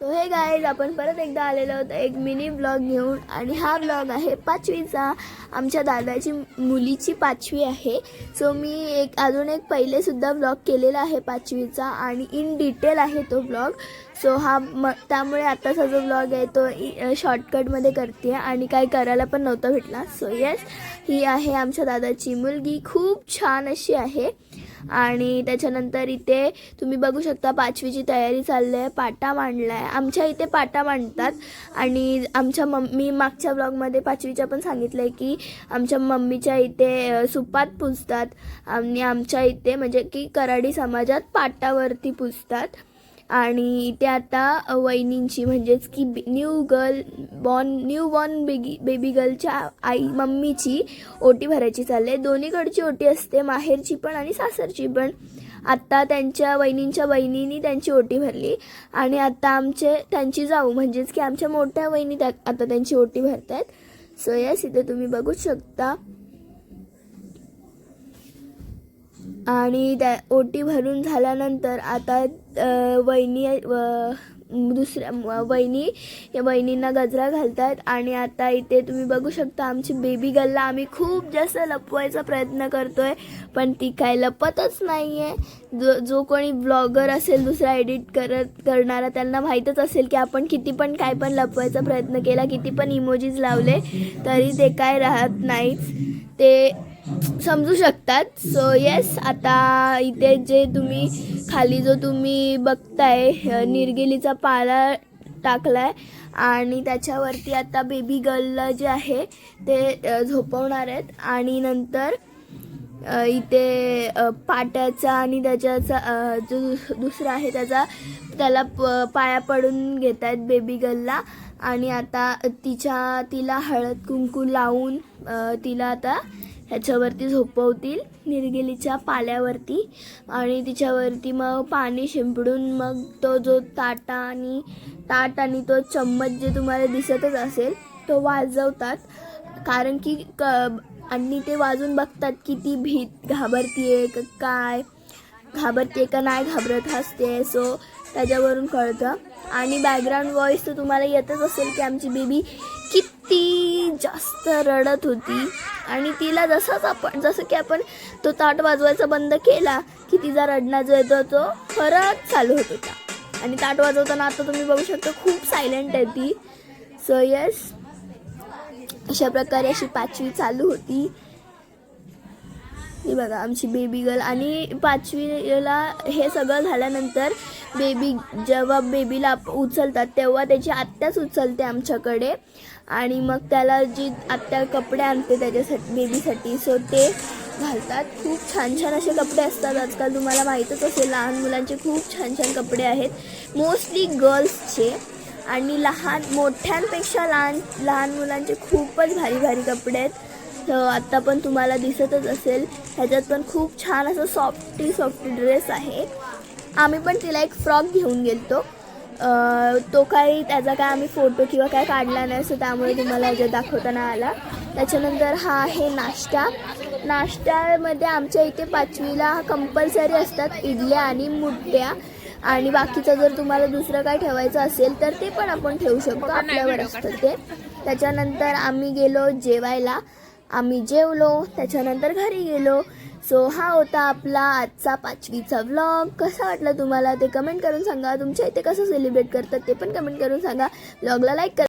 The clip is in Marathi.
तो हे गाईज आपण परत एकदा आलेलो होतो एक मिनी ब्लॉग घेऊन. आणि हा ब्लॉग आहे पाचवीचा. आमच्या दादाची मुलीची पाचवी आहे. सो मी एक अजून एक पहिलेसुद्धा ब्लॉग केलेला आहे पाचवीचा आणि इन डिटेल आहे तो ब्लॉग सो हा म त्यामुळे आत्ताचा जो ब्लॉग आहे तो शॉर्टकटमध्ये करते आणि काय करायला पण नव्हता भेटला. सो येस ही आहे आमच्या दादाची मुलगी. खूप छान अशी आहे. आणि त्याच्यानंतर इथे तुम्ही बघू शकता पाचवीची तयारी चालली आहे पाटा मांडला आहे आमच्या इथे पाटा मांडतात आणि आमच्या मम्मी मागच्या ब्लॉगमध्ये पाचवीच्या पण सांगितलं आहे की आमच्या मम्मीच्या इथे सुपात पुजतात आणि आमच्या इथे म्हणजे की कराडी समाजात पाटावरती पुजतात. आणि इथे आता वहिनींची म्हणजेच की new girl born new born बेगी बेबी गर्लच्या आई मम्मीची ओटी भरायची चालले आहे. दोन्हीकडची ओटी असते माहेरची पण आणि सासरची पण. आत्ता त्यांच्या वहिनींच्या बहिणींनी त्यांची ओटी भरली. आणि आता आमचे त्यांची जाऊ म्हणजेच की आमच्या मोठ्या वहिनी त्या आता त्यांची ओटी भरत आहेत सो यस इथे तुम्ही बघू शकता. आणि त्या ओटी भरून झाल्यानंतर आता वहिनी व दुसऱ्या वहिनी या वहिनींना गजरा घालतात आणि आता इथे तुम्ही बघू शकता आमची बेबी गल्ला. आम्ही खूप जास्त लपवायचा प्रयत्न करतोय पण ती काय लपतच नाही आहे जो जो कोणी ब्लॉगर असेल दुसरा एडिट करत करणारा त्यांना माहीतच असेल की आपण किती पण काय पण लपवायचा प्रयत्न केला किती पण इमोजीज लावले तरी ते काय राहत नाहीच ते समजू शकतात. सो येस आता इथे जे तुम्ही खाली जो तुम्ही बघताय अ, निर्गिलीचा पाला टाकलाय आणि त्याच्यावरती आता बेबी गर्लला जे आहे ते झोपवणार आहेत. आणि नंतर इथे पाट्याचा आणि त्याच्याचा जो दुस- दुसरा आहे त्याचा त्याला प पाया पडून घेत आहेत बेबी गर्लला आणि आता तिच्या तिला हळद कुंकू लावून तिला आता ह्याच्यावरती झोपवतील निर्गिलीच्या पाल्यावरती. आणि तिच्यावरती मग पाणी शिंपडून मग तो जो ताटा आणि ताट आणि तो चम्मच जे तुम्हाला दिसतच असेल तो वाजवतात. कारण की क आणि ते वाजून बघतात की ती भीत घाबरतीये का काय? घाबरते का नाही घाबरत हसते सो त्याच्यावरून कळतं. आणि बॅकग्राऊंड व्हॉइस तर तुम्हाला येतच असेल की आमची बेबी किती जास्त रडत होती. आणि तिला जसंच आपण जसं की आपण तो ताट वाजवायचा बंद केला की तिचा रडणा जो येतो तो परत चालू होत होता. आणि ताट वाजवताना आता तुम्ही बघू शकता खूप सायलेंट आहे ती. सो येस अशा प्रकारे अशी पाचवी चालू होती. ही बघा आमची बेबी गर्ल आणि पाचवीला हे सगळं झाल्यानंतर बेबी जेव्हा बेबीला उचलतात तेव्हा त्याची आत्याच उचलते आमच्याकडे. आणि मग त्याला जी आत्या कपडे आणते त्याच्यासाठी बेबीसाठी सो ते घालतात. खूप छान छान असे कपडे असतात आजकाल. तुम्हाला माहीतच असेल लहान मुलांचे खूप छान छान कपडे आहेत. मोस्टली गर्ल्सचे आणि लहान मोठ्यांपेक्षा लहान लहान मुलांचे खूपच भारी भारी कपडे आहेत. आत्ता पण तुम्हाला दिसतच असेल. ह्याच्यात पण खूप छान असं सॉफ्टी सॉफ्टी ड्रेस आहे. आम्ही पण तिला एक फ्रॉक घेऊन गेलतो. तो काही त्याचा काय आम्ही फोटो किंवा काय काढला नाही सो त्यामुळे तुम्हाला ह्याच्यात दाखवता नाही आला. त्याच्यानंतर हा आहे नाश्ता. नाश्त्यामध्ये आमच्या इथे पाचवीला कंपल्सरी असतात इडल्या आणि मुठ्या आणि बाकीचं जर तुम्हाला दुसरं काय ठेवायचं असेल तर ते पण आपण ठेवू शकतो. आपल्यावर असतं ते. त्याच्यानंतर आम्ही गेलो जेवायला. आम्ही जेवलो त्याच्यानंतर घरी गेलो. सो हा होता आपला आजचा पाचवीचा व्लॉग कसा वाटला तुम्हाला ते कमेंट करून सांगा. तुमच्या इथे कसं सेलिब्रेट करतात ते पण कमेंट करून सांगा. व्लॉगला लाईक करा